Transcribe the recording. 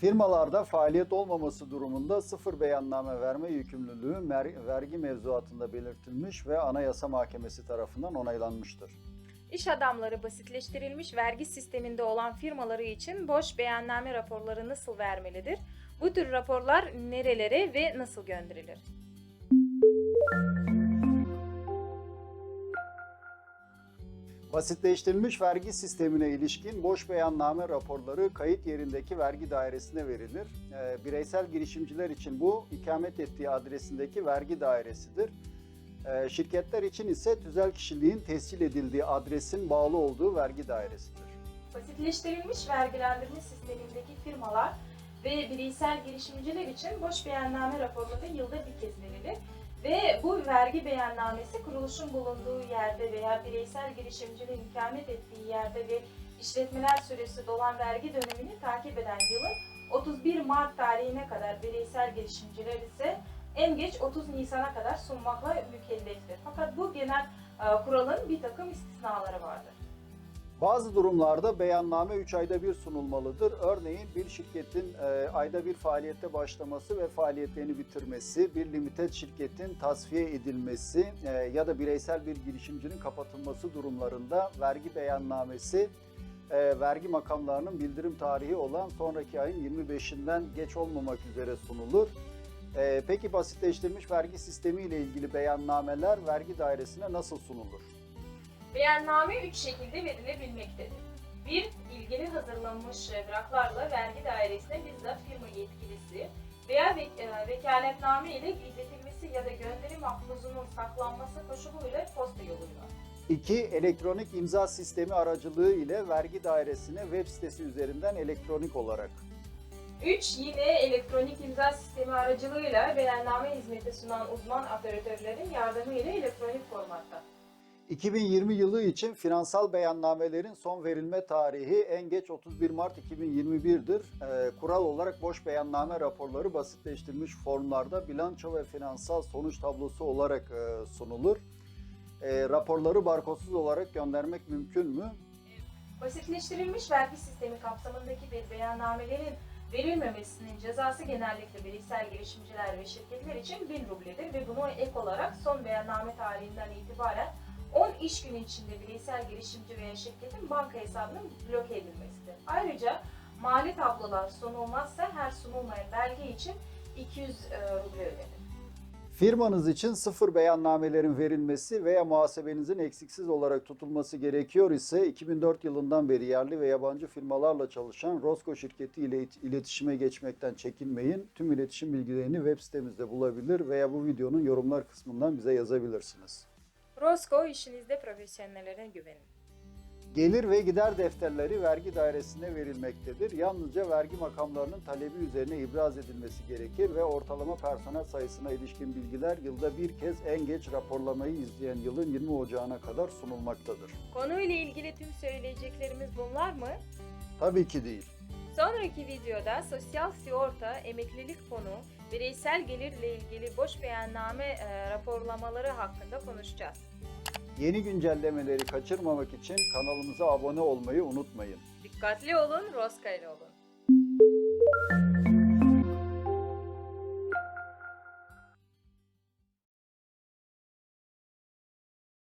Firmalarda faaliyet olmaması durumunda sıfır beyanname verme yükümlülüğü vergi mevzuatında belirtilmiş ve Anayasa Mahkemesi tarafından onaylanmıştır. İş adamları basitleştirilmiş vergi sisteminde olan firmaları için boş beyanname raporları nasıl vermelidir? Bu tür raporlar nerelere ve nasıl gönderilir? Basitleştirilmiş vergi sistemine ilişkin boş beyanname raporları kayıt yerindeki vergi dairesine verilir. Ee, bireysel girişimciler için bu ikamet ettiği adresindeki vergi dairesidir. Ee, şirketler için ise tüzel kişiliğin tescil edildiği adresin bağlı olduğu vergi dairesidir. Basitleştirilmiş vergilendirme sistemindeki firmalar ve bireysel girişimciler için boş beyanname raporları yılda bir kez verilir. Ve bu vergi beyannamesi kuruluşun bulunduğu yerde veya bireysel girişimcinin ikamet ettiği yerde ve işletmeler süresi dolan vergi dönemini takip eden yılın 31 Mart tarihine kadar bireysel girişimciler ise en geç 30 Nisan'a kadar sunmakla mükelleftir. Fakat bu genel e, kuralın bir takım istisnaları vardır. Bazı durumlarda beyanname 3 ayda bir sunulmalıdır. Örneğin bir şirketin e, ayda bir faaliyette başlaması ve faaliyetlerini bitirmesi, bir limited şirketin tasfiye edilmesi e, ya da bireysel bir girişimcinin kapatılması durumlarında vergi beyannamesi e, vergi makamlarının bildirim tarihi olan sonraki ayın 25'inden geç olmamak üzere sunulur. E, peki basitleştirilmiş vergi sistemi ile ilgili beyannameler vergi dairesine nasıl sunulur? Beyanname üç şekilde verilebilmektedir. 1. ilgili hazırlanmış evraklarla vergi dairesine bizzat firma yetkilisi veya ve- e, vekaletname ile iletilmesi ya da gönderim makbuzunun saklanması koşuluyla posta yoluyla. 2. Elektronik imza sistemi aracılığı ile vergi dairesine web sitesi üzerinden elektronik olarak. 3. Yine elektronik imza sistemi aracılığıyla beyanname hizmeti sunan uzman operatörlerin yardımıyla elektronik formatta. 2020 yılı için finansal beyannamelerin son verilme tarihi en geç 31 Mart 2021'dir. Ee, kural olarak boş beyanname raporları basitleştirilmiş formlarda bilanço ve finansal sonuç tablosu olarak e, sunulur. E, raporları barkodsuz olarak göndermek mümkün mü? Basitleştirilmiş vergi sistemi kapsamındaki bir beyannamelerin verilmemesinin cezası genellikle bireysel girişimciler ve şirketler için 1000 rubledir ve buna ek olarak son beyanname tarihinden itibaren 10 iş günü içinde bireysel girişimci veya şirketin banka hesabının bloke edilmesidir. Ayrıca mali tablolar sunulmazsa her sunulmayan belge için 200 e, ruble ödenir. Firmanız için sıfır beyannamelerin verilmesi veya muhasebenizin eksiksiz olarak tutulması gerekiyor ise 2004 yılından beri yerli ve yabancı firmalarla çalışan Rosco şirketi ile iletişime geçmekten çekinmeyin. Tüm iletişim bilgilerini web sitemizde bulabilir veya bu videonun yorumlar kısmından bize yazabilirsiniz. Rosco işinizde profesyonellere güvenin. Gelir ve gider defterleri vergi dairesine verilmektedir. Yalnızca vergi makamlarının talebi üzerine ibraz edilmesi gerekir ve ortalama personel sayısına ilişkin bilgiler yılda bir kez en geç raporlamayı izleyen yılın 20 Ocağı'na kadar sunulmaktadır. Konuyla ilgili tüm söyleyeceklerimiz bunlar mı? Tabii ki değil. Sonraki videoda sosyal sigorta, emeklilik fonu, bireysel gelirle ilgili boş beyanname e, raporlamaları hakkında konuşacağız. Yeni güncellemeleri kaçırmamak için kanalımıza abone olmayı unutmayın. Dikkatli olun, Roska ile olun.